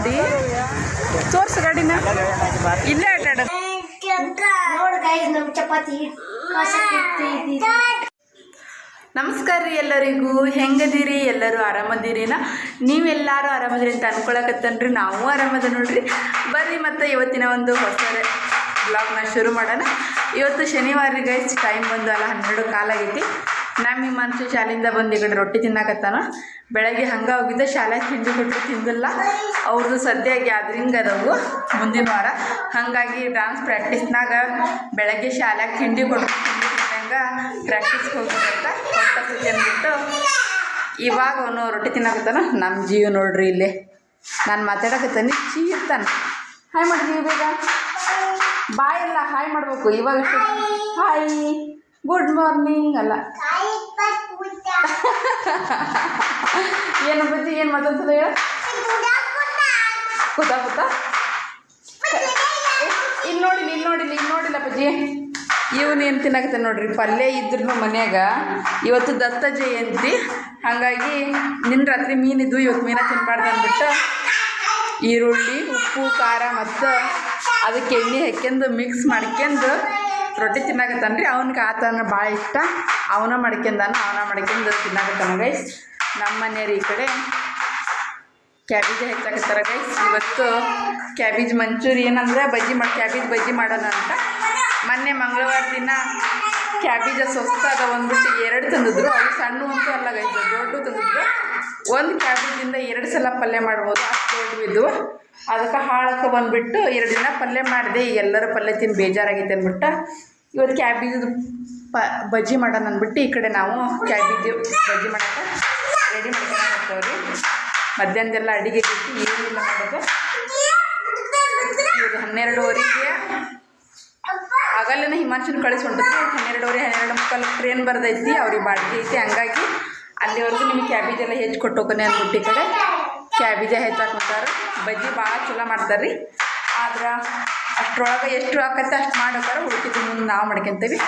ಅಡ್ಡಾಡಿ ತೋರ್ಸ ಗಾಡಿನ. ಇಲ್ಲೇ ಚಪಾತಿ. ನಮಸ್ಕಾರ ರೀ ಎಲ್ಲರಿಗೂ. ಹೆಂಗದಿರಿ? ಎಲ್ಲರೂ ಆರಾಮದಿರಿನ ನೀವೆಲ್ಲರೂ ಆರಾಮದಿರಿ ಅಂತ ಅನ್ಕೊಳಕತ್ತನ್ರಿ. ನಾವು ಆರಾಮದ ನೋಡ್ರಿ. ಬರ್ರಿ ಮತ್ತೆ ಇವತ್ತಿನ ಒಂದು ಹೊಸ ಬ್ಲಾಗ್ನ ಶುರು ಮಾಡೋಣ. ಇವತ್ತು ಶನಿವಾರ ಗೈಸ್ ಟೈಮ್ ಬಂದು ಅಲ್ಲ ಹನ್ನೆರಡು ಕಾಲಾಗೈತಿ ನಮ್ಮ ಈ ಮನುಷ್ಯ ಶಾಲೆಯಿಂದ ಬಂದು ಈ ಕಡೆ ರೊಟ್ಟಿ ತಿನ್ನಾಕತ್ತಾನ. ಬೆಳಗ್ಗೆ ಹಂಗೆ ಹೋಗಿದ್ದೆ ಶಾಲೆಗೆ ತಿಂಡಿ ಕೊಟ್ಟರು ತಿಂದಿಲ್ಲ. ಅವ್ರದ್ದು ಸದ್ಯ ಗ್ಯಾದ್ರಿಂಗ್ ಅದವು ಮುಂದಿನ ವಾರ. ಹಾಗಾಗಿ ಡಾನ್ಸ್ ಪ್ರಾಕ್ಟೀಸ್ನಾಗ ಬೆಳಗ್ಗೆ ಶಾಲೆಗೆ ತಿಂಡಿ ಕೊಡ್ಬೇಕು ಪ್ರಾಕ್ಟೀಸ್ಗೆ ಹೋಗ್ಬೇಕಂತ ಹೊಟ್ಟೆ ಅಂದ್ಬಿಟ್ಟು ಇವಾಗ ಅವನು ರೊಟ್ಟಿ ತಿನ್ನಕತ್ತಾನ. ನಮ್ಮ ಜೀವ ನೋಡ್ರಿ ಇಲ್ಲಿ. ನಾನು ಮಾತಾಡಕತ್ತಾನೆ ಚೀ ಇರ್ತಾನೆ ಹಾಯ್ ಮಾಡಿದ್ವಿ ಬೇಗ ಬಾಯ್ ಎಲ್ಲ ಹಾಯ್ ಮಾಡಬೇಕು. ಇವಾಗ ಹಾಯ್ ಗುಡ್ ಮಾರ್ನಿಂಗ್ ಅಲ್ಲ. ಏನು ಬಿದ್ದು ಏನು ಮಾತಾಡ್ತದೆ ಹೇಳ ಗೊತ್ತಾ ಗೊತ್ತಾ? ಇಲ್ಲಿ ನೋಡಿಲ್ಲ ಇಲ್ಲಿ ನೋಡಿಲ್ಲ ಇಲ್ಲಿ ನೋಡಿಲ್ಲ ಅಪ್ಪಾಜಿ. ಇವನು ಏನು ತಿನ್ನಕತ್ತಾನೆ ನೋಡ್ರಿ, ಪಲ್ಯ ಇದ್ರೂ ಮನ್ಯಾಗ. ಇವತ್ತು ದತ್ತ ಜಯಂತಿ. ಹಾಗಾಗಿ ನಿನ್ನ ರಾತ್ರಿ ಮೀನಿದ್ದು ಇವತ್ತು ಮೀನ ತಿನ್ಬಾರ್ದು ಅಂದ್ಬಿಟ್ಟು ಈರುಳ್ಳಿ, ಉಪ್ಪು, ಖಾರ ಮತ್ತು ಅದಕ್ಕೆ ಎಣ್ಣೆ ಹಾಕ್ಯಂದು ಮಿಕ್ಸ್ ಮಾಡ್ಕೊಂಡು ರೊಟ್ಟಿ ತಿನ್ನಾಕತ್ತಾನ ರೀ ಅವ್ನಿಗೆ ಆತನ ಭಾಳ ಇಷ್ಟ. ಅವನ ಮಾಡ್ಕೊಂಡಾನ ಅವನ ಮಾಡ್ಕೊಂಡು ತಿನ್ನಕತ್ತಾನ ಗೈಸ್ ನಮ್ಮ ಮನೆಯವ್ರು ಈ ಕಡೆ ಕ್ಯಾಬೇಜ್ ಹೆಚ್ಚಾಕತ್ತಾರ ಗೈಸ್ ಇವತ್ತು ಕ್ಯಾಬೇಜ್ ಮಂಚೂರಿ ಏನಂದ್ರೆ ಬಜ್ಜಿ ಮಾಡಿ ಕ್ಯಾಬೇಜ್ ಬಜ್ಜಿ ಮಾಡೋಣ ಅಂತ. ಮೊನ್ನೆ ಮಂಗಳವಾರ ದಿನ ಕ್ಯಾಬೇಜ ಸೊಸ್ತಾದ ಒಂದ್ಬಿಟ್ಟು ಎರಡು ತಂದಿದ್ರು. ಅದು ಸಣ್ಣ ಅಂತೂ ಅಲ್ಲ ಗೈಸ್ ದೊಡ್ಡ ತಂದಿದ್ರು. ಒಂದು ಕ್ಯಾಬೇಜಿಂದ ಎರಡು ಸಲ ಪಲ್ಯ ಮಾಡ್ಬೋದು. ಅಷ್ಟು ದೊಡ್ಡ ಇದ್ವು ಅದಕ್ಕೆ ಹಾಳಕ್ಕೆ ಬಂದುಬಿಟ್ಟು ಎರಡು ದಿನ ಪಲ್ಯ ಮಾಡಿದೆ. ಈಗ ಎಲ್ಲರ ಪಲ್ಯ ತಿಂದು ಬೇಜಾರಾಗೈತೆ ಅಂದ್ಬಿಟ್ಟು ಇವತ್ತು ಕ್ಯಾಬೇಜ್ ಪ ಬಜ್ಜಿ ಮಾಡೋಣ ಅಂದ್ಬಿಟ್ಟು ಈ ಕಡೆ ನಾವು ಕ್ಯಾಬೇಜ್ ಬಜ್ಜಿ ಮಾಡೋಕೆ ರೆಡಿ ಮಾಡ್ಕೊಂಡು ಹೋಗ್ತೇವೆ ರೀ ಮಧ್ಯಾಹ್ನದೆಲ್ಲ ಅಡುಗೆ ಬಿಟ್ಟು ಏನಿಲ್ಲ ಮಾಡೋದು ಹನ್ನೆರಡುವರೆಗೆ ಆಗಲ್ಲೇ ಹಿಮಾಂಶನ ಕಳಿಸಿ ಹೊಂಟೈತಿ ಹನ್ನೆರಡುವರೆ, ಹನ್ನೆರಡು ಮುಕ್ಕಾಲು ಟ್ರೇನ್ ಬರ್ದೈತಿ. ಅವ್ರಿಗೆ ಬಾಡಿಗೆ ಐತಿ. ಹಂಗಾಗಿ ಅಲ್ಲಿವರೆಗೂ ನಿಮಗೆ ಕ್ಯಾಬೇಜ್ ಎಲ್ಲ ಹೆಚ್ಚು ಕೊಟ್ಟು ಹೋಗೋನೆ ಅಂದ್ಬಿಟ್ಟು ಕಡೆ ಕ್ಯಾಬೇಜ ಹೆಚ್ಚಾಕೊಂತಾರೆ ಬಜ್ಜಿ ಭಾಳ ಚಲೋ ಮಾಡ್ತಾರೆ ರೀ ಆದ್ರೆ ಅಷ್ಟರೊಳಗೆ ಎಷ್ಟು ಆಕತ್ತೆ ಅಷ್ಟು ಮಾಡೋಕಾರ ಉಳ್ಕಿದ್ದು ಮುಂದೆ ನಾವು ಮಾಡ್ಕೊತೀವಿ.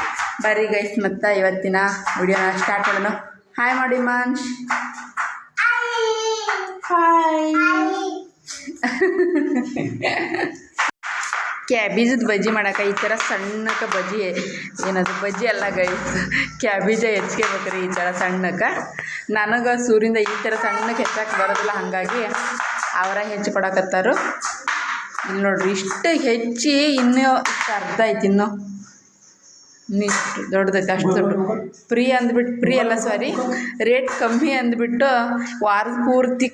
ಬರ್ರಿ ಗೈಸ್ ಮತ್ತು ಇವತ್ತಿನ ವಿಡಿಯೋನ ಸ್ಟಾರ್ಟ್ ಮಾಡೋಣ. ಹಾಯ್ ಮಾಡಿ ಮಾನ್ಶ್ ಹಾಯ್ ಕ್ಯಾಬೇಜದ ಬಜ್ಜಿ ಮಾಡಕ್ಕೆ ಈ ಥರ ಸಣ್ಣಕ್ಕೆ ಬಜ್ಜಿ ಏನದು ಬಜ್ಜಿ ಅಲ್ಲ ಗೈಸ್ ಕ್ಯಾಬೇಜ ಹೆಚ್ಕೋಬೇಕ್ರಿ ಈ ಥರ ಸಣ್ಣಕ್ಕೆ ನನಗೆ ಸೂರಿಂದ ಈ ಥರ ಸಣ್ಣಕ್ಕೆ ಹೆಚ್ಚಕ್ಕೆ ಬರೋದಿಲ್ಲ, ಹಾಗಾಗಿ ಅವರ ಹೆಚ್ಚು ಕೊಡಕತ್ತಾರು. ಇಲ್ಲಿ ನೋಡ್ರಿ, ಇಷ್ಟು ಹೆಚ್ಚಿ ಇನ್ನೂ ಅರ್ಧ ಐತಿ ಇನ್ನೂ. ಇನ್ನಿಷ್ಟು ದೊಡ್ಡದೈತೆ ಅಷ್ಟು ದೊಡ್ಡ. ಫ್ರೀ ಅಂದ್ಬಿಟ್ಟು ಫ್ರೀ ಅಲ್ಲ ಸಾರಿ ರೇಟ್ ಕಮ್ಮಿ ಅಂದ್ಬಿಟ್ಟು ವಾರದ ಪೂರ್ತಿ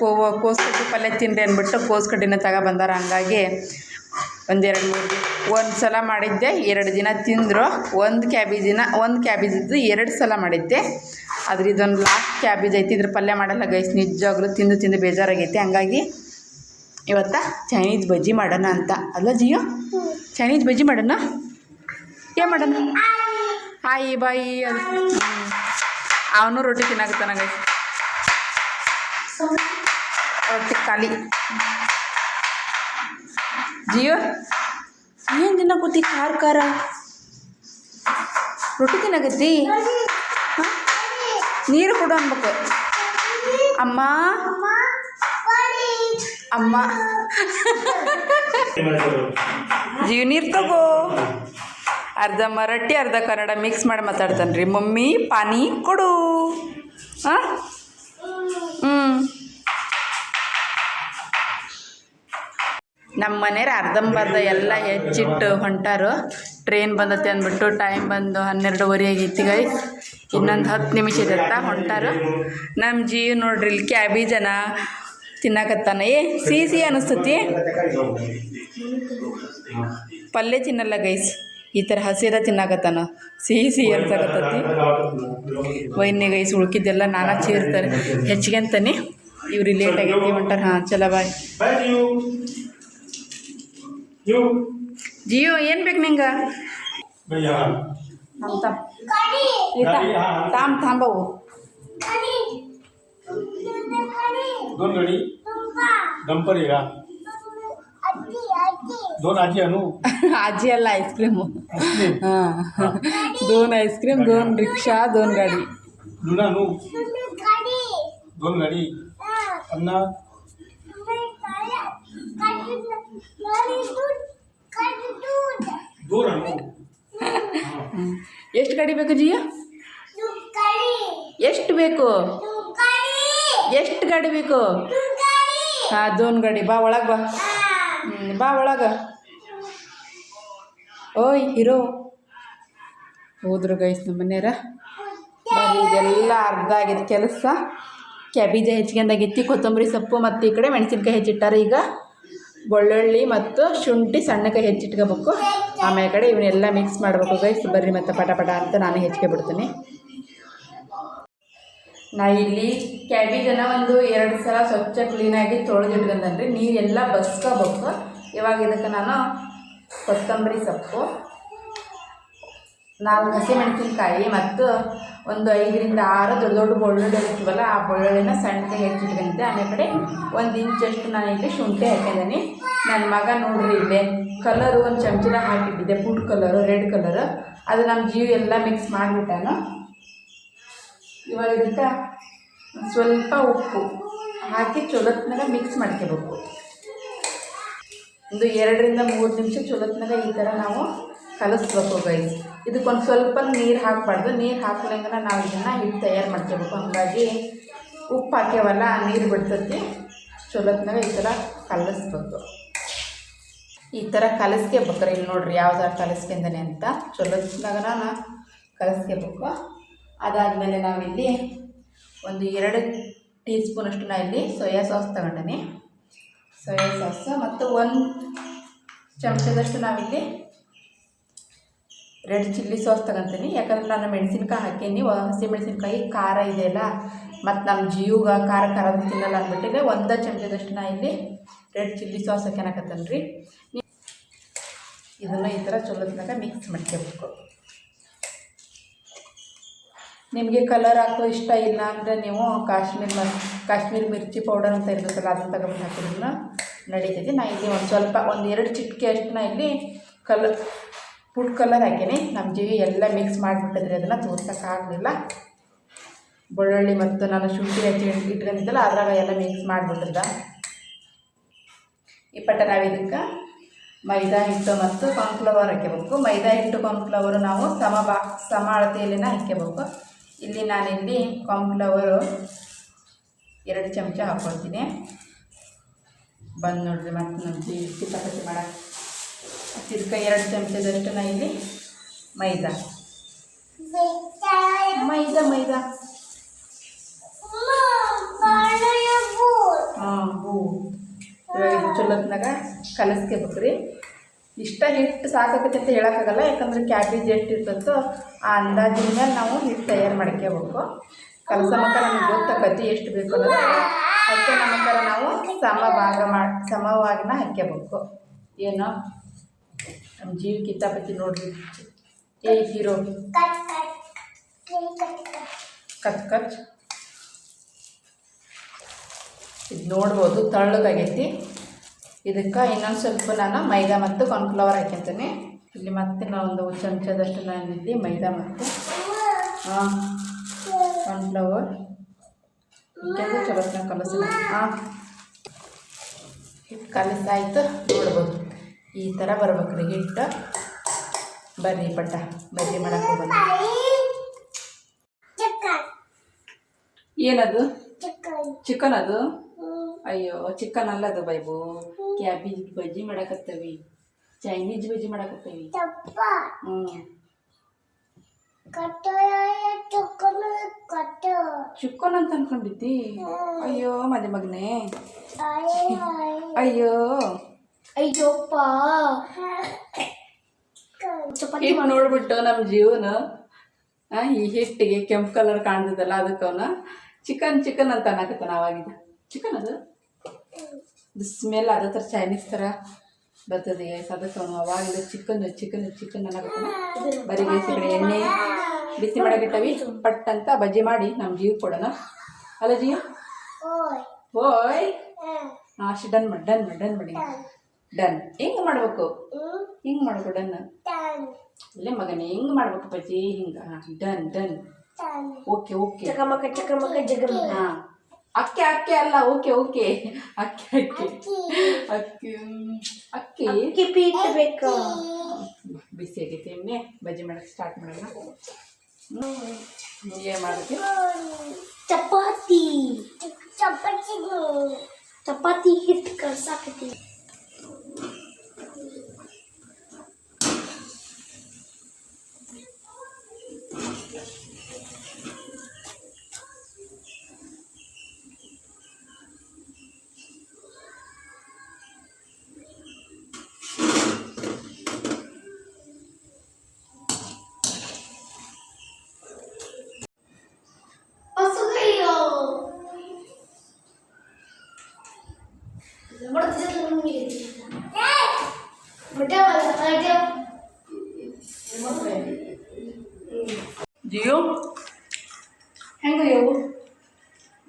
ಕೋ ಕೋಸ್ ಕಡ್ಡಿ ಪಲ್ಯ ತಿನ್ನಿರಿ ಅಂದ್ಬಿಟ್ಟು ಕೋಸ್ ಕಡ್ಡಿನ ತಗೊಬಂದಾರ ಹಂಗಾಗಿ ಒಂದೆರಡು ಮೂರು ದಿನ ಒಂದು ಸಲ ಮಾಡಿದ್ದೆ ಎರಡು ದಿನ ತಿಂದರು. ಒಂದು ಕ್ಯಾಬೇಜಿನ ಒಂದು ಕ್ಯಾಬೇಜ್ ಇದ್ದು ಎರಡು ಸಲ ಮಾಡಿದ್ದೆ. ಆದ್ರೆ ಇದೊಂದು ಲಾಸ್ಟ್ ಕ್ಯಾಬೇಜ್ ಐತಿ ಇದ್ರ ಪಲ್ಯ ಮಾಡಲ್ಲ ಗೈಸ್ ನಿಜವಾಗ್ಲೂ ತಿಂದು ತಿಂದು ಬೇಜಾರಾಗೈತಿ. ಹಂಗಾಗಿ ಇವತ್ತ ಚೈನೀಸ್ ಬಜ್ಜಿ ಮಾಡೋಣ ಅಂತ. ಅಲ್ಲ ಜಿಯೋ? ಚೈನೀಸ್ ಬಜ್ಜಿ ಮಾಡೋಣ? ಏನು ಮಾಡೋಣ? ಹಾಯಿ ಬಾಯಿ ಅದು. ಅವನು ರೊಟ್ಟಿ ತಿನ್ನಾಗುತ್ತೆ ಗೈಸ್ ರೊಟ್ಟಿ ಖಾಲಿ. ಜಿಯೋ? ಏನು ತಿನ್ನಕತ್ತಿ ಖಾರ ಖಾರ ರೊಟ್ಟಿ ತಿನ್ನಾಗತ್ತಿ ನೀರು ಕೊಡು ಅನ್ಬೇಕು. ಅಮ್ಮ? ಅಮ್ಮ. ಜೀವ ನೀರು ತಗೋ. ಅರ್ಧ ಮರಾಠಿ ಅರ್ಧ ಕನ್ನಡ ಮಿಕ್ಸ್ ಮಾಡಿ ಮಾತಾಡ್ತಾನೆ ರೀ. ಮಮ್ಮಿ, ಪಾನಿ ಕೊಡು. ಹಾಂ ಹ್ಞೂ ನಮ್ಮ ಮನೆಯವ್ರು ಅರ್ಧಂಬರ್ಧ ಎಲ್ಲ ಹೆಚ್ಚಿಟ್ಟು ಹೊಂಟಾರು. ಟ್ರೈನ್ ಬಂದತ್ತೆ ಅಂದ್ಬಿಟ್ಟು ಟೈಮ್ ಬಂದು ಹನ್ನೆರಡುವರೆ ಆಗಿತ್ತು ಗೈ ಇನ್ನೊಂದು ಹತ್ತು ನಿಮಿಷ ಇದತ್ತ ಹೊಂಟಾರು. ನಮ್ಮ ಜೀವ ನೋಡ್ರಿ, ಇಲ್ಲಿ ಕ್ಯಾಬಿ ಜನ ತಿನ್ನಕತ್ತಾನ. ಏ ಸಿಹಿ ಸಿಹಿ ಅನಿಸ್ತತಿ. ಪಲ್ಯ ತಿನ್ನಲ್ಲ ಗೈಸ್ ಈ ಥರ ಹಸಿರ ತಿನ್ನಾಕತ್ತಾನ ಸಿಹಿ ಸಿಹಿ ಅನ್ಸಾಕತ್ತತಿ ವೈನ್ಯಾಗ ಈ ಉಳ್ಕಿದ್ದೆಲ್ಲ ನಾನಾ ಚೀರ್ತಾರೆ ಹೆಚ್ಚಿಗೆ ಅಂತಾನೆ ಇವ್ರು ಲೇಟ್ ಆಗೈತಿ ಹೊಂಟಾರ ಹಾಂ ಚಲೋ ಬಾಯ್ ಜಿಯೋ ಏನು ಬೇಕು ನಿಂಗೆ ತಾಮ್ ತಾಂಬವು ಡಂಪರ್ ಈಗ दोन गडी डंपर आहे का दोन आजी आणू आजी आला आईस्क्रीम आईस्क्रीम हां दोन आईस्क्रीम दोन रिक्षा दोन गाडी लुना आणू दोन गाडी अण्णा ದೂರ ಅನು ಎಷ್ಟು ಗಾಡಿ ಬೇಕು ಜಿಯ ಎಷ್ಟು ಬೇಕು ಎಷ್ಟು ಗಾಡಿ ಬೇಕು ಹಾಂ ದೋನ್ ಗಾಡಿ ಬಾ ಒಳಗೆ ಬಾ ಹ್ಮ್, ಬಾ ಒಳಗೆ. ಓಯ್ ಹೀರೋ ಹೋದ್ರು ಗೈಸ್ ನಮ್ಮ ಮನೆಯರ ಇದೆಲ್ಲ ಅರ್ಧ ಆಗಿದೆ ಕೆಲಸ. ಕ್ಯಾಬೇಜ ಹೆಚ್ಚಿಗೆಂದಾಗಿತ್ತಿ ಕೊತ್ತಂಬರಿ ಸೊಪ್ಪು ಮತ್ತು ಈ ಕಡೆ ಮೆಣಸಿನ್ಕಾಯಿ ಹೆಚ್ಚಿಟ್ಟಾರೆ ಈಗ. ಬೆಳ್ಳುಳ್ಳಿ ಮತ್ತು ಶುಂಠಿ ಸಣ್ಣಕಾಯಿ ಹೆಚ್ಚಿಟ್ಕೋಬೇಕು. ಆಮೇಲೆ ಕಡೆ ಇವನ್ನೆಲ್ಲ ಮಿಕ್ಸ್ ಮಾಡಬೇಕು ಗೈಸ್ ಬರ್ರಿ ಮತ್ತು ಪಟ ಪಟ ಅಂತ ನಾನು ಹೆಚ್ಚಿಗೆ ಬಿಡ್ತೀನಿ ನಾ ಇಲ್ಲಿ ಕ್ಯಾಬೇಜನ್ನು ಒಂದು ಎರಡು ಸಲ ಸ್ವಚ್ಛ ಕ್ಲೀನಾಗಿ ತೊಳೆದಿಟ್ಕೊಂಡನ್ರಿ. ನೀರೆಲ್ಲ ಬಸ್ಕೋಬೇಕು ಇವಾಗ ಇದಕ್ಕೆ ನಾನು ಕೊತ್ತಂಬರಿ ಸೊಪ್ಪು ನಾಲ್ಕು ಹಸಿಮೆಣಸಿನ್ಕಾಯಿ ಮತ್ತು ಒಂದು ಐದರಿಂದ ಆರು ದೊಡ್ಡ ದೊಡ್ಡ ಬೆಳ್ಳುಳ್ಳಿ ಇರ್ತೀವಲ್ಲ, ಆ ಬೆಳ್ಳುಳ್ಳಿನ ಸಣ್ಣಗೆ ಹೆಚ್ಚಿಟ್ಕೊಂಡೆ. ಆಮೇಲೆ ಕಡೆ ಒಂದು ಇಂಚಷ್ಟು ನಾನು ಇಲ್ಲಿ ಶುಂಠಿ ಹಾಕಿದ್ದೀನಿ. ನನ್ನ ಮಗ ನೋಡ್ರಿ ಇಲ್ಲೇ ಕಲರು ಒಂದು ಚಮಚದ ಹಾಕಿಟ್ಟಿದ್ದೆ. ಫುಡ್ ಕಲರು ರೆಡ್ ಕಲರು ಅದು ನಮ್ಮ ಜೀವ ಎಲ್ಲ ಮಿಕ್ಸ್ ಮಾಡಿಬಿಟ್ಟಾನು. ಇವಾಗ ಸ್ವಲ್ಪ ಉಪ್ಪು ಹಾಕಿ ಚೊಲತ್ನಾಗ ಮಿಕ್ಸ್ ಮಾಡ್ಕೋಬೇಕು. ಒಂದು ಎರಡರಿಂದ ಮೂರು ನಿಮಿಷ ಚೊಲತ್ನಾಗ ಈ ಥರ ನಾವು ಕಲಿಸ್ಬೇಕು ಗೈಸ್ ಇದಕ್ಕೊಂದು ಸ್ವಲ್ಪ ನೀರು ಹಾಕಬಾರ್ದು. ನೀರು ಹಾಕ್ಲಂಗನ ನಾವು ಇದನ್ನು ಹಿಟ್ಟು ತಯಾರು ಮಾಡ್ಕೋಬೇಕು. ಹಾಗಾಗಿ ಉಪ್ಪು ಹಾಕ್ಯವಲ್ಲ ನೀರು ಬಿಡ್ತತಿ. ಚೊಲತ್ನಾಗ ಈ ಥರ ಕಲಿಸ್ಬೇಕು. ಈ ಥರ ಕಲಿಸ್ಕೋಬೇಕ್ರಿ ಇಲ್ಲಿ ನೋಡ್ರಿ ಯಾವ ಥರ ಅಂತ. ಚೊಲತ್ನಾಗನ ಕಲಿಸ್ಕೋಬೇಕು. ಅದಾದಮೇಲೆ ನಾವಿಲ್ಲಿ ಒಂದು ಎರಡು ಟೀ ಸ್ಪೂನಷ್ಟು ಇಲ್ಲಿ ಸೋಯಾ ಸಾಸ್ ತಗೊಂಡೀನಿ. ಸೋಯಾ ಸಾಸ್ ಮತ್ತು ಒಂದು ಚಮಚದಷ್ಟು ನಾವಿಲ್ಲಿ ರೆಡ್ ಚಿಲ್ಲಿ ಸಾಸ್ ತಗೊಂತೀನಿ. ಯಾಕಂದ್ರೆ ನಾನು ಮೆಣಸಿನ್ಕಾಯಿ ಹಾಕೀನಿ. ಹಸಿ ಮೆಣಸಿನ್ಕಾಯಿ ಖಾರ ಇದೆಯಲ್ಲ ಮತ್ತು ನಮ್ಮ ಜೀವಗ ಖಾರ ಖಾರ ತಿನ್ನಲ್ಲ ಅಂದ್ಬಿಟ್ಟಿದೆ ಒಂದು ಚಮಚದಷ್ಟು ನಾ ಇಲ್ಲಿ ರೆಡ್ ಚಿಲ್ಲಿ ಸಾಸ್ ಹಾಕ್ಯಾನಕತ್ತೇನೆ ರೀ ಇದನ್ನು ಈ ಥರ ಚಲೋತ್ನಾಗ ಮಿಕ್ಸ್ ಮಾಡ್ಕೋಬೇಕು. ನಿಮಗೆ ಕಲರ್ ಹಾಕೋ ಇಷ್ಟ ಇಲ್ಲ ಅಂದರೆ ನೀವು ಕಾಶ್ಮೀರ್ ಮ ಕಾಶ್ಮೀರ್ ಮಿರ್ಚಿ ಪೌಡರ್ ಅಂತ ಇರ್ತೈತಲ್ಲ ಅದನ್ನು ತಗೊಂಡು ಹಾಕಿದ್ರು ನಡೀತೈತಿ. ನಾನು ಇಲ್ಲಿ ಒಂದು ಸ್ವಲ್ಪ ಒಂದು ಎರಡು ಚಿಟಿಕೆ ಅಷ್ಟು ನಾ ಇಲ್ಲಿ ಕಲರ್ ಫುಡ್ ಕಲರ್ ಹಾಕೀನಿ. ನಮ್ಮ ಜೀವಿ ಎಲ್ಲ ಮಿಕ್ಸ್ ಮಾಡಿಬಿಟ್ಟಿದ್ರೆ ಅದನ್ನು ತೋರ್ಸೋಕ್ಕಾಗಲಿಲ್ಲ ಬೆಳ್ಳುಳ್ಳಿ ಮತ್ತು ನಾನು ಶುಂಠಿ ಹಚ್ಚಿ ಇಟ್ಕೊಂಡಿದ್ದಲ್ಲ, ಅದ್ರಾಗ ಎಲ್ಲ ಮಿಕ್ಸ್ ಮಾಡಿಬಿಟ್ಟಿದ್ದ. ಈ ಪಟ್ಟ ಮೈದಾ ಹಿಟ್ಟು ಮತ್ತು ಕಾರ್ನ್ಫ್ಲವರ್ ಹಾಕ್ಕೋಬೇಕು ಮೈದಾ ಹಿಟ್ಟು ಕಾರ್ನ್ಫ್ಲವರು ನಾವು ಸಮ ಬಾ ಸಮ ಅಳತೆಯಲ್ಲಿನ ಹಾಕ್ಕೋಬೇಕು ಇಲ್ಲಿ ನಾನಿಲ್ಲಿ ಕಾರ್ನ್ಫ್ಲವರು ಎರಡು ಚಮಚ ಹಾಕ್ಕೊಳ್ತೀನಿ ಬಂದು ನೋಡಿರಿ ಮತ್ತು ನಮ್ಮ ಜೀ ಮಾಡೋಕ್ಕೆ ತಿರ್ಕ ಎರಡು ಚಮಚದಷ್ಟು ನಾ ಇಲ್ಲಿ ಮೈದಾ. ಮೈದಾ ಮೈದಾ. ಹಾಂ, ಹೂ. ಇವಾಗ ಚಲೋತ್ನಾಗ ಕಲಸ್ಕೋಬೇಕು ರೀ ಇಷ್ಟ ಹಿಟ್ಟು ಸಾಕಾಗತ್ತೆ ಅಂತ ಹೇಳೋಕ್ಕಾಗಲ್ಲ, ಯಾಕಂದ್ರೆ ಕ್ಯಾಬೇಜ್ ಎಷ್ಟು ಇರ್ತದೋ ಆ ಅಂದಾಜಿನ ಮೇಲೆ ನಾವು ಹಿಟ್ಟು ತಯಾರು ಮಾಡ್ಕೋಬೇಕು ಕಲಸ ಮಕ್ಕಳ ನಮಗೆ ಕತಿ ಎಷ್ಟು ಬೇಕು ಅನ್ನೋದು ಅದಕ್ಕೆ ನಾವು ಸಮ ಭಾಗ ಮಾಡಿ ಸಮವಾಗಿನ ಹಾಕ್ಕೋಬೇಕು ಏನು ನಮ್ಮ ಜೀವ ಕಿತ್ತಾಪತಿ ನೋಡ್ರಿ. ಏ ಹೀರೋ. ಕಚ್ ಕಚ್ ಇದು ನೋಡ್ಬೋದು, ತಳ್ಳಗಾಗೈತಿ. ಇದಕ್ಕೆ ಇನ್ನೊಂದು ಸ್ವಲ್ಪ ನಾನು ಮೈದಾ ಮತ್ತು ಕಾರ್ನ್ಫ್ಲವರ್ ಹಾಕ್ಯಂತೀನಿ. ಇಲ್ಲಿ ಮತ್ತೆ ನಾವು ಒಂದು ಚಮಚದಷ್ಟು ನಾನು ಇಲ್ಲಿ ಮೈದಾ ಮತ್ತು ಹಾಂ ಕಾರ್ನ್ಫ್ಲವರ್ ಇಟ್ಕೊಂಡು ಚಲೋ ಕಲಸಿ ಹಾಂ ಹಿಟ್ಟು ಕಲಸಾಯ್ತು ನೋಡ್ಬೋದು. ಈ ಥರ ಬರ್ಬೇಕ್ರಿ ಹಿಟ್ಟು ಬರ್ರಿ ಪಟ್ಟ ಬಜ್ಜಿ ಮಾಡೋಕೆ ಹೋಗ್ಬೋದು. ಏನದು? ಚಿಕನ್ ಅದು? ಅಯ್ಯೋ ಚಿಕನ್ ಅಲ್ಲದ ಬೈಬು. ಕ್ಯಾಬೇಜ್ ಬಜ್ಜಿ ಮಾಡಕತ್ತವಿ. ಚೈನೀಸ್ ಬಜ್ಜಿ ಮಾಡಕತ್ತವಿ. ಚಿಕನ್ ಅಂತ ಅನ್ಕೊಂಡಿದ್ದಿ? ಅಯ್ಯೋ ಮದೆ ಮಗನೇ. ಅಯ್ಯೋ. ಅಯ್ಯೋಪ್ಪ. ಹಿಟ್ಟು ನೋಡ್ಬಿಟ್ಟು ನಮ್ಮ ಜೀವನ ಈ ಹಿಟ್ಟಿಗೆ ಕೆಂಪು ಕಲರ್ ಕಾಣ್ತದಲ್ಲ ಅದಕ್ಕೆ ಅವನ ಚಿಕನ್ ಚಿಕನ್ ಅಂತ ಅನ್ನಕತ್ತಾನ ಅವಾಗಿದ್ದ ಚಿಕನ್ ಅದು? ಸ್ಮೆಲ್ ಅದೇ ಥರ ಚೈನೀಸ್ ಥರ ಬರ್ತದೆ ಗೈಸ್ ಅದಕ್ಕೆ ಅವಾಗಿಂದ ಚಿಕನ್ ಚಿಕನ್ ಚಿಕನ್ ಅನ್ನಕತ್ತಾನ ಬರೀ ಗೈಸ್ ಈ ಕಡೆ ಎಣ್ಣೆ ಬಿಸಿ ಮಾಡಕ್ಕಿಟ್ಟವಿ ಪಟ್ ಅಂತ ಬಜ್ಜಿ ಮಾಡಿ ನಮ್ಮ ಜೀವ ಕೊಡೋಣ. ಅಲ್ಲ ಜೀವ? ಓಯ್. ಹಾಂ. ಅಷ್ಟು ಡನ್ ಮಾಡಿ ಡನ್ ಮಾಡಿ ಡನ್ ಮಾಡಿ. ಡನ್. ಹಿಂಗೆ ಮಾಡ್ಬೇಕು. ಹಿಂಗೆ ಮಾಡ್ಬೇಕು ಡನ್? ಇಲ್ಲೇ ಮಗನ ಹಿಂಗೆ ಮಾಡ್ಬೇಕು ಬಜ್ಜಿ? ಹಿಂಗೆ. Done done. Okay okay. ಚಕಮಕ ಚಕಮಕ ಜಗಮಗ. ಹಾಂ. ಅಕ್ಕಿ ಅಕ್ಕಿ ಅಲ್ಲ ಓಕೆ ಓಕೆ. ಅಕ್ಕಿ ಅಕ್ಕಿ. ಅಕ್ಕಿ. ಅಕ್ಕಿ ಅಕ್ಕಿ. ಪೀಟ್ ಬೇಕು. ಬಿಸಿ ಆಗೈತೆ ಎಣ್ಣೆ ಬಜ್ಜಿ ಮಾಡಕ್ಕೆ ಸ್ಟಾರ್ಟ್ ಮಾಡೋಣ. ಏನು ಮಾಡುತ್ತೆ ಚಪಾತಿ. ಚಪಾತಿ ಚಪಾತಿ ಹಿಟ್ಟು ಕಲ್ಸಾಕತ್ತಿ ಜಿಯೋ? ಹೆಂಗ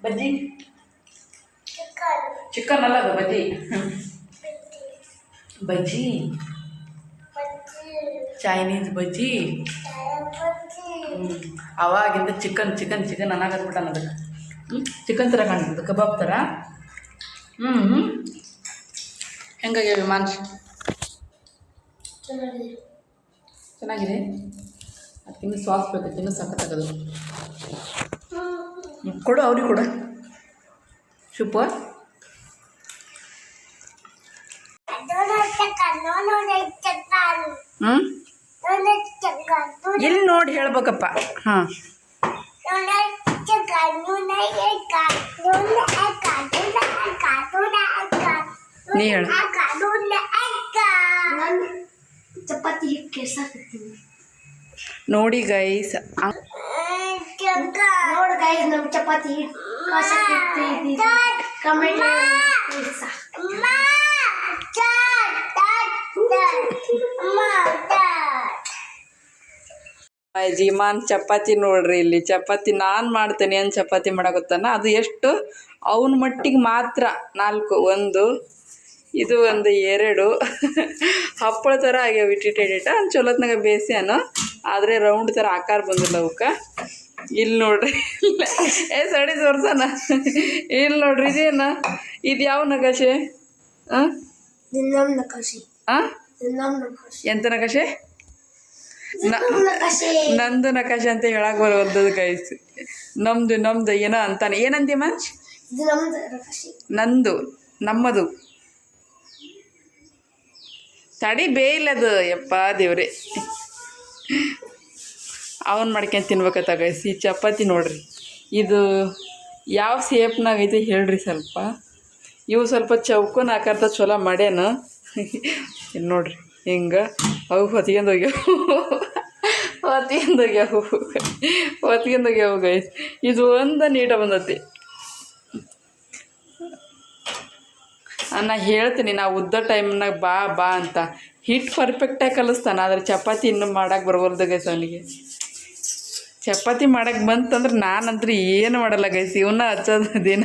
ಬಜ್ಜಿ? ಚಿಕನ್ ಅಲ್ಲ ಅದು, ಬಜ್ಜಿ. ಬಜ್ಜಿ? ಚೈನೀಸ್ ಬಜ್ಜಿ. ಅವಾಗಿಂದ ಚಿಕನ್ ಚಿಕನ್ ಚಿಕನ್ ಅನ್ನಾಗತ್ಬಿಟ್ಟಾನ ಅದಕ್ಕೆ. ಚಿಕನ್ ಥರ ಕಾಣ್ತದೆ ಕಬಾಬ್ ಥರ. ಹ್ಞೂ ಹೆಂಗಾಗ್ಯಾವ ಮಾಂಸ? ಚೆನ್ನಾಗಿದೆ. ಚೆನ್ನಾಗಿದೆ? ಇನ್ನೂ ಸಾಸ್ ಬೇಕು ಇನ್ನೂ ಸಖತ್ತಾಗದು ಕೊಡು, ಅವ್ರಿಗೆ ಕೊಡು. ಶುಪ ಹ್ಞೂ ಇಲ್ಲಿ ನೋಡಿ ಹೇಳ್ಬೇಕಪ್ಪ. ಹಾಂ. ನೀ ಹೇಳು. ಚಪಾತಿ ಹಿಟ್ಟು ನೋಡಿ ಗೈಸ್ ನೋಡಿ ಗೈಸ್ ನಮ್ಮ ಚಪಾತಿ ಹಿಟ್ಟು ಕಮೆಂಟ್ ಜೀಮಾನ್ ಚಪಾತಿ ನೋಡ್ರಿ ಇಲ್ಲಿ. ಚಪಾತಿ ನಾನು ಮಾಡ್ತೇನೆ ಏನು ಚಪಾತಿ ಮಾಡಕತ್ತಾನ ಅದು ಎಷ್ಟು? ಅವನ ಮಟ್ಟಿಗೆ ಮಾತ್ರ ನಾಲ್ಕು ಒಂದು ಇದು ಒಂದು ಎರಡು. ಹಪ್ಪಳ ಥರ ಆಗ್ಯಾವ ಇಟ್ಟಿಟ್ಟಿಟ ಅಲ್ಲಿ ಚಲೋತ್ನಾಗ ಬೇಸ್ಯಾನು ಆದರೆ ರೌಂಡ್ ಥರ ಆಕಾರ ಬಂದಿಲ್ಲ ಅವಕ್ಕೆ. ಇಲ್ಲಿ ನೋಡ್ರಿ. ಏ ಸಡಿ ತೋರ್ಸಣ ಇಲ್ಲಿ ನೋಡ್ರಿ ಇದೇನ? ಇದು ಯಾವ ನಕಾಶೆ? ಹಾಂ ಹಾಂ ಎಂತ ನಕಾಶೆ? ನಂದು ನಕಾಶೆ ಅಂತ ಹೇಳಕ್ ಬರುವಂಥದ್ದು ಕೈಸ್ ನಮ್ದು ನಮ್ದು ಏನೋ ಅಂತಾನೆ. ಮಂಚ್ ನಕಾಶಿ. ನಂದು ನಮ್ಮದು. ತಡಿ ಬೇಯಿಲ್ಲದು, ಯಪ್ಪ ದೇವ್ರಿ. ಅವನ್ ಮಾಡ್ಕೊಂಡ್ ತಿನ್ಬೇಕತ್ತ ಗೈಸ್ ಈ ಚಪಾತಿ ನೋಡ್ರಿ. ಇದು ಯಾವ ಸೇಪ್ನಾಗ ಐತೆ ಹೇಳ್ರಿ ಸ್ವಲ್ಪ. ಇವು ಸ್ವಲ್ಪ ಚೌಕನ ಆಕಾರದ ಚಲೋ ಮಾಡ್ಯಾನ. ನೋಡ್ರಿ, ಹಿಂಗೆ ಅವು ಹೊತ್ಕೊಂಡು ಹೋಗ್ಯಾವು. ಹೊತ್ಕೊಂಡು ಹೋಗ್ಯಾವು. ಹೊತ್ಕೊಂಡು ಹೋಗ್ಯಾವು ಗೈಸ್ ಇದು ಒಂದು ನೀಟ ಬಂದತಿ. ನಾ ಹೇಳ್ತೀನಿ ನಾ ಉದ್ದ ಟೈಮ್ನಾಗ ಬಾ ಬಾ ಅಂತ. ಹಿಟ್ಟು ಪರ್ಫೆಕ್ಟಾಗಿ ಕಲಿಸ್ತಾನೆ, ಆದರೆ ಚಪಾತಿ ಇನ್ನೂ ಮಾಡಕ್ಕೆ ಬರಬಾರ್ದು ಗೈಸ್ ಅವನಿಗೆ. ಚಪಾತಿ ಮಾಡಕ್ಕೆ ಬಂತಂದ್ರೆ ನಾನಂದ್ರೆ ಏನು ಮಾಡಲ್ಲ ಗೈಸ್ ಇವನ್ನ ಹಚ್ಚೋದು ದಿನ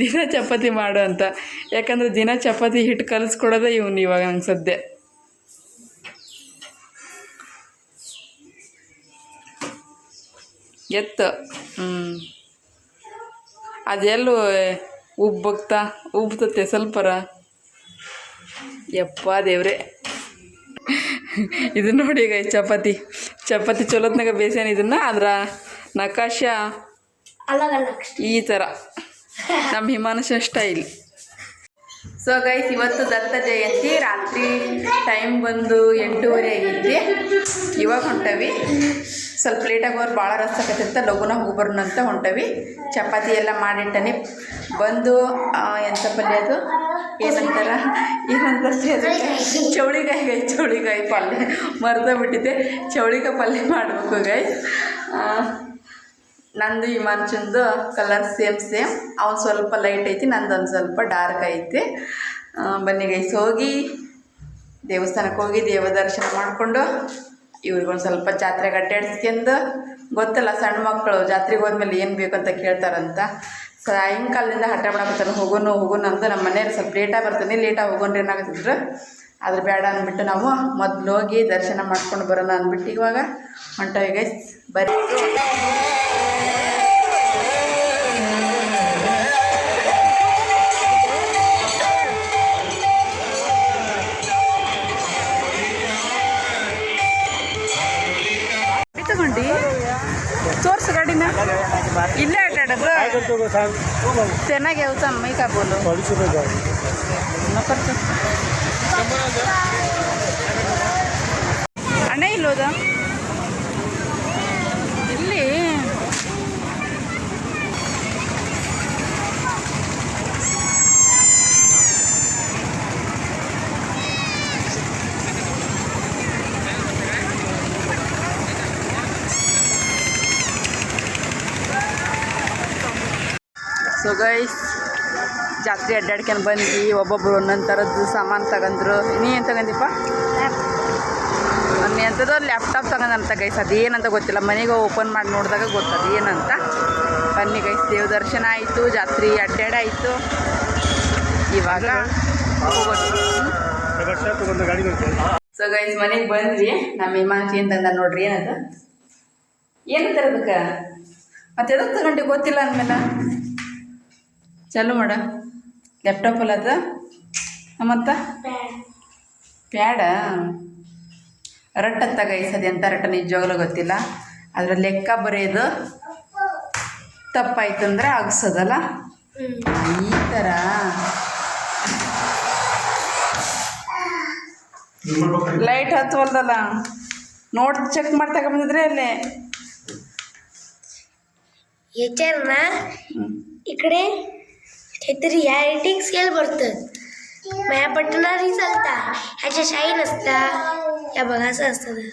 ದಿನ ಚಪಾತಿ ಮಾಡು ಅಂತ. ಯಾಕಂದ್ರೆ ದಿನ ಚಪಾತಿ ಹಿಟ್ಟು ಕಲಿಸ್ಕೊಡೋದೇ ಇವನು ಇವಾಗ ನಂಗೆ ಸದ್ಯ. ಎತ್ತು ಹ್ಞೂ ಅದೆಲ್ಲೂ ಉಬ್ಬಕ್ತಾ ಉಬ್ತತೆ ಸ್ವಲ್ಪರ. ಯಪ್ಪ ದೇವ್ರೆ. ಇದು ನೋಡಿ ಈಗ ಚಪಾತಿ. ಚಪಾತಿ ಚಲೋತ್ನಾಗ ಬೇಸೇನ ಇದನ್ನ? ಅದ್ರ ನಕಾಶ ಈ ಥರ ನಮ್ಮ ಹಿಮಾನಶ ಸ್ಟೈಲ್ ಸೊ ಗೈಸ್ ಇವತ್ತು ದತ್ತ ಜಯಂತಿ. ರಾತ್ರಿ ಟೈಮ್ ಬಂದು ಎಂಟೂವರೆ ಆಗೈತಿ. ಇವಾಗ ಹೊಂಟವಿ. ಸ್ವಲ್ಪ ಲೇಟಾಗಿ ಹೋದ್ರೆ ಭಾಳ ಅಂತ ಲಘುನ ಹೋಗ್ಬರೋಣ ಅಂತ ಹೊಂಟವಿ. ಚಪಾತಿ ಎಲ್ಲ ಮಾಡಿಟ್ಟನಿ. ಬಂದು ಎಂಥ ಪಲ್ಯ ಅದು? ಏನಂತಾರ? ಏನಂತ ಚೌಳಿಕಾಯಿ ಗೈ ಚೌಳಿಕಾಯಿ ಪಲ್ಯ. ಮರ್ದ ಬಿಟ್ಟಿದ್ದೆ. ಚೌಳಿಕಾಯಿ ಪಲ್ಯ ಮಾಡಬೇಕು ಗೈ ನಂದು ಈ ಮನುಷ್ಯಂದು ಕಲರ್ ಸೇಮ್ ಸೇಮ್ ಅವ್ನು ಸ್ವಲ್ಪ ಲೈಟ್ ಐತಿ, ನಂದು ಒಂದು ಸ್ವಲ್ಪ ಡಾರ್ಕ್ ಐತಿ. ಬನ್ನಿ ಗೈಸ್ ಹೋಗಿ ದೇವಸ್ಥಾನಕ್ಕೆ ಹೋಗಿ ದೇವ ದರ್ಶನ ಮಾಡಿಕೊಂಡು ಇವ್ರಿಗೊಂದು ಸ್ವಲ್ಪ ಜಾತ್ರೆಗೆ ಅಡ್ಡಾಡ್ಸ್ಕೊಂಡು ಗೊತ್ತಲ್ಲ ಸಣ್ಣ ಮಕ್ಕಳು ಜಾತ್ರೆಗೆ ಹೋದ್ಮೇಲೆ ಏನು ಬೇಕು ಅಂತ ಕೇಳ್ತಾರಂತ ಸಾಯಂಕಾಲದಿಂದ ಹಠ ಮಾಡಕತ್ತಾನೆ, ಹೋಗೋನು ಹೋಗೋನು ಅಂತ ನಮ್ಮ ಮನೆಯವ್ರು ಸ್ವಲ್ಪ ಲೇಟಾಗಿ ಬರ್ತಾನೆ ಲೇಟಾಗಿ ಹೋಗೋಣ್ರಿ ಏನಾಗತ್ತಿದ್ರು. ಆದ್ರೆ ಬೇಡ ಅಂದ್ಬಿಟ್ಟು ನಾವು ಮೊದಲು ಹೋಗಿ ದರ್ಶನ ಮಾಡ್ಕೊಂಡು ಬರೋಣ ಅಂದ್ಬಿಟ್ಟು ಇವಾಗ ಹೊಂಟೋಗಿ ಬರೀ ಬರ್ರಿ. ಇಲ್ಲ ಅಡ್ಡಾಡೋದು ಚೆನ್ನಾಗಿ ಯಾವ ಅಮ್ಮ ಈಗ ಬೋಲು ಅಣ್ಣ ಇಲ್ಲೋದ ಗೈಸ್ ಜಾತ್ರೆ ಅಡ್ಡಾಡ್ಕೊಂಡು ಬಂದ್ವಿ, ಒಬ್ಬೊಬ್ರು ಒಂದೊಂದು ಥರದ್ದು ಸಾಮಾನು ತಗೊಂಡ್ರು. ನೀ ಏನು ತಗೊಂಡಿಪ್ಪ? ಮೊನ್ನೆ ಅಂತದ ಲ್ಯಾಪ್ಟಾಪ್ ತಗೊಂಡಂತ ಗೈಸ್ ಅದೇನಂತ ಗೊತ್ತಿಲ್ಲ. ಮನೆಗೆ ಓಪನ್ ಮಾಡಿ ನೋಡಿದಾಗ ಗೊತ್ತದು ಏನಂತ ಬನ್ನಿ ಗೈಸ್ ದೇವ ದರ್ಶನ ಆಯಿತು, ಜಾತ್ರೆ ಅಡ್ಡಾಡಾಯಿತು ಇವಾಗ ಸೊ ಗೈಸ್ ಮನೆಗೆ ಬಂದ್ವಿ. ನಮ್ಮ ವಿಮಾನ ಏನು ತಂದ ನೋಡ್ರಿ ಏನದು ಏನು ಅದಕ್ಕೆ? ಮತ್ತೆ ಎದಕ್ಕೆ ತಗೊಂಡೆ ಗೊತ್ತಿಲ್ಲ ಅಂದಮೇಲೆ. ಚಲೋ ಮಾಡ. ಲ್ಯಾಪ್ಟಾಪ್ ಅಲ್ಲ ಮತ್ತು ಪ್ಯಾಡ ರಟ್ಟ ತಗೈಸದೆ ಅಂತ ರಟ್ಟ ನಿಜವಾಗ್ಲೂ ಗೊತ್ತಿಲ್ಲ. ಅದರ ಲೆಕ್ಕ ಬರೆಯೋದು ತಪ್ಪಾಯ್ತು ಅಂದ್ರೆ ಅಗ್ಸೋದಲ್ಲ? ಈ ತರ. ಲೈಟ್ ಹತ್ತುವಲ್ದಲ್ಲ ನೋಡ್ ಚೆಕ್ ಮಾಡಿ ತಗೊಂಬಂದಿದ್ರೆ ಅಲ್ಲೇ ಈ ಕಡೆ? इकडे काहीतरी या रेटिंग स्केल बघतात मग या बटनारी चालता ह्याच्या शाई नसता या बघा असं असतं ते.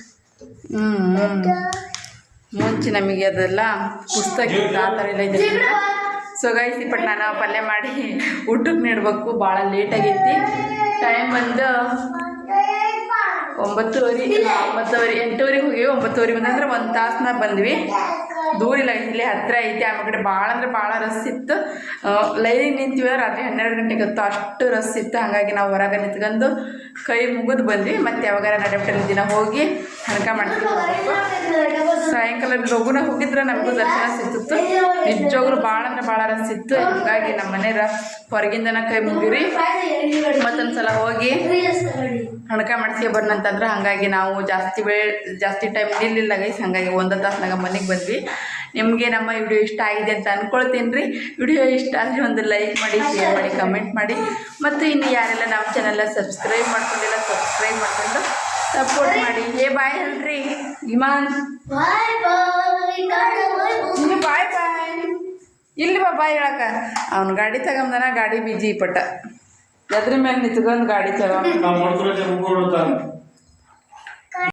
ಹ್ಞೂ ಮುಂಚೆ ನಮಗೆ ಅದೆಲ್ಲ ಪುಸ್ತಕ ಇತ್ತು ಆ ಥರ ಎಲ್ಲ ಇದೆ ಸೊ ಗೈಸ್ ಇಪ್ಪಟ್ಟು ನಾನು ಪಲ್ಯ ಮಾಡಿ ಊಟಕ್ಕೆ ನೀಡ್ಬೇಕು ಭಾಳ ಲೇಟ್ ಆಗೈತಿ ಟೈಮ್ ಬಂದು ಒಂಬತ್ತುವರೆ ಇಲ್ಲ, ಒಂಬತ್ತುವರೆ ಎಂಟೂವರೆಗೆ ಹೋಗಿವಿ ಒಂಬತ್ತುವರೆ ಬಂದಂದ್ರೆ ಒಂದು ತಾಸ್ನಾಗ ಬಂದ್ವಿ ದೂರ ಇಲ್ಲ, ಇಲ್ಲೇ ಹತ್ತಿರ ಐತಿ, ಆಮೇಲೆ ಕಡೆ ಭಾಳ ಅಂದ್ರೆ ಭಾಳ ರಸ್ ಇತ್ತು. ಲೈನಿಗೆ ನಿಂತೀವಿ, ರಾತ್ರಿ ಹನ್ನೆರಡು ಗಂಟೆಗೆ ಅಷ್ಟು ರಸ್ ಇತ್ತು. ಹಾಗಾಗಿ ನಾವು ಹೊರಗೆ ನಿಂತ್ಕೊಂಡು ಕೈ ಮುಗಿದು ಬಂದ್ವಿ. ಮತ್ತು ಯಾವಾಗಾರ ನಡಬಟ್ಟಲ್ಲಿ ದಿನ ಹೋಗಿ ಹಣಕ ಮಾಡ್ತೀವಿ ಸಾಯಂಕಾಲ ಲಘುನ ಹೋಗಿದ್ರೆ ನಮಗೂ ದರ್ಶನ ಸಿಕ್ತಿತ್ತು ನಿಜವಾಗ್ಲೂ ಭಾಳ ಅಂದ್ರೆ ಭಾಳ ರಸ್ ಇತ್ತು. ಹಾಗಾಗಿ ನಮ್ಮ ಮನೆಯವ್ರ ಹೊರಗಿಂದನ ಕೈ ಮುಗಿರಿ ಮತ್ತೊಂದ್ಸಲ ಹೋಗಿ ಹಣಕ ಮಾಡಿಸಿ ಬರ್ನಂತಂದ್ರೆ ಹಾಗಾಗಿ ನಾವು ಜಾಸ್ತಿ ವೇಳೆ ಜಾಸ್ತಿ ಟೈಮ್ ನಿಲ್ಲಿಲ್ಲ ಗೈಸ್ ಹಾಗಾಗಿ ಒಂದು ತಾಸ್ನಾಗ ಮನೆಗೆ ಬಂದ್ವಿ. ನಿಮಗೆ ನಮ್ಮ ವಿಡಿಯೋ ಇಷ್ಟ ಆಗಿದೆ ಅಂತ ಅಂದ್ಕೊಳ್ತೀನಿ ರೀ ವಿಡಿಯೋ ಇಷ್ಟ ಆದರೆ ಒಂದು ಲೈಕ್ ಮಾಡಿ ಶೇರ್ ಮಾಡಿ ಕಮೆಂಟ್ ಮಾಡಿ. ಮತ್ತು ಇನ್ನು ಯಾರೆಲ್ಲ ನಮ್ಮ ಚಾನೆಲ್ಲ ಸಬ್ಸ್ಕ್ರೈಬ್ ಮಾಡ್ಕೊಂಡಿಲ್ಲ ಸಬ್ಸ್ಕ್ರೈಬ್ ಮಾಡ್ಕೊಂಡು ಸಪೋರ್ಟ್ ಮಾಡಿ. ಏ ಬಾಯ್ ಹೇಳ್ರಿ. ಇಮಾನ್. ಬಾಯ್ ಬಾಯ್ ಇಲ್ಲಿ ಬಾ ಬಾಯ್ ಹೇಳಕ್ಕ? ಅವ್ನು ಗಾಡಿ ತಗೊಂಬನ ಗಾಡಿ ಬಿಜಿ ಪಟ್ಟ. ಎದ್ರ ಮೇಲೆ ನಿಂತ್ಕೊಂಡು ಗಾಡಿ ಚಲೋ